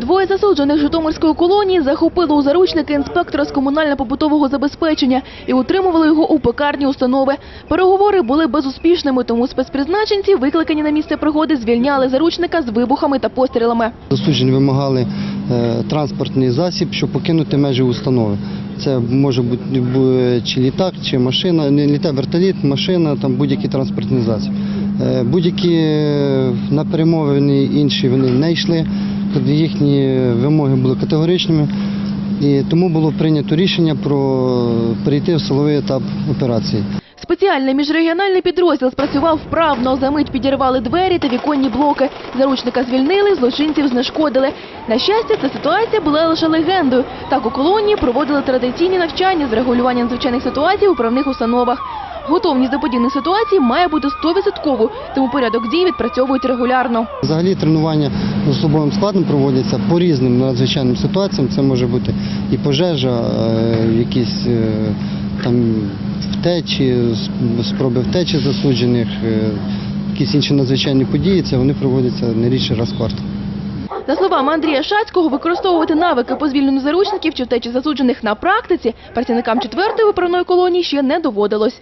Двоє засуджених Житомирської колонії захопили у заручники інспектора з комунально-побутового забезпечення і утримували його у пекарні установи. Переговори були безуспішними, тому спецпризначенці, викликані на місце пригоди, звільняли заручника з вибухами та пострілами. Засуджені вимагали е, транспортний засіб, щоб покинути межі установи. Це може бути чи літак, чи машина, не літак, вертоліт, машина, там будь-який транспортний засіб. Е, Будь-які е, на перемовини інші вони не йшли, тобто їхні вимоги були категоричними. І тому було прийнято рішення про перейти в силовий етап операції. Спеціальний міжрегіональний підрозділ спрацював вправно. За мить підірвали двері та віконні блоки. Заручника звільнили, злочинців знешкодили. На щастя, ця ситуація була лише легендою. Так у колонії проводили традиційні навчання з регулювання надзвичайних ситуацій у правних установах. Готовність до подібних ситуацій має бути 100%, тому порядок дій відпрацьовують регулярно. Взагалі тренування з особовим складом проводяться по різним надзвичайним ситуаціям. Це може бути і пожежа, е, якісь е, там втечі, спроби втечі засуджених, е, якісь інші надзвичайні події. Це вони проводяться не рідше раз в квартал. За словами Андрія Шацького, використовувати навики по звільненню заручників чи втечі засуджених на практиці працівникам четвертої виправної колонії ще не доводилось.